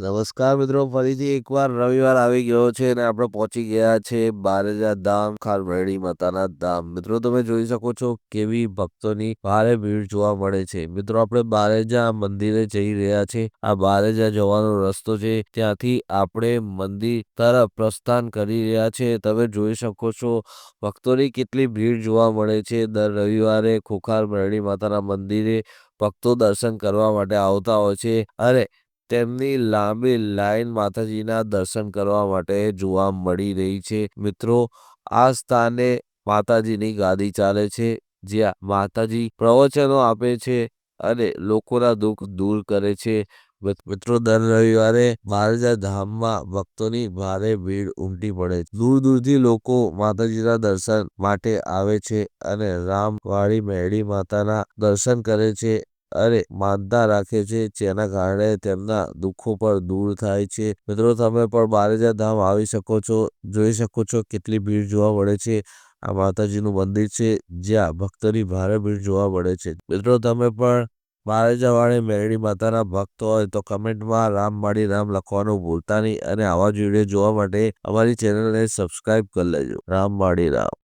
નમસ્કાર મિત્રો, ફરીથી એકવાર રવિવાર આવી ગયો છે અને આપણે પહોંચી ગયા છે બારેજા ધામ ખારભરણી માતાના ધામ. મિત્રો, તમે જોઈ શકો છો કેવી ભક્તોની ભારે ભીડ જોવા મળે છે. મિત્રો, આપણે બારેજા મંદિરે જઈ રહ્યા છે. આ બારેજા જવાનો રસ્તો છે. ત્યાંથી આપણે મંદિર તરફ પ્રસ્થાન કરી રહ્યા છે. તમે જોઈ શકો છો ભક્તોની કેટલી ભીડ જોવા મળે છે. દર રવિવારે ખોખાર ભરણી માતાના મંદિરે ભક્તો દર્શન કરવા માટે આવતા હોય છે. અને તેમની લાંબી લાઈન માતાજીના દર્શન કરવા માટે જોવા મળી રહી છે. મિત્રો, આ સ્થાને માતાજીની ગાદી ચાલે છે, જ્યાં માતાજી પ્રવચનો આપે છે અને લોકોના દુઃખ દૂર કરે છે. મિત્રો, દર રવિવારે મહારાજા ધામમાં ભક્તોની ભારે ભીડ ઉમટી પડે દૂર દૂરથી લોકો માતાજીના દર્શન માટે આવે છે અને રામવાળી મેળી માતાના દર્શન કરે છે. અને માનતા રાખે છે જેના કારણે તેમના દુઃખો પણ દૂર થાય છે. મિત્રો, તમે પણ બારેજા ધામ આવી શકો છો, જોઈ શકો છો કેટલી ભીડ જોવા મળે છે. આ માતાજીનું મંદિર છે, જ્યાં ભક્તોની ભારે ભીડ જોવા મળે છે. મિત્રો, તમે પણ બારેજાવાળી મેરડી માતાના ભક્ત હોય તો કમેન્ટમાં રામ માળી રામ લખવાનું ભૂલતા નહીં અને આવા જ વીડિયો જોવા માટે અમારી ચેનલને સબસ્ક્રાઇબ કરી લેજો. રામ માળી રામ.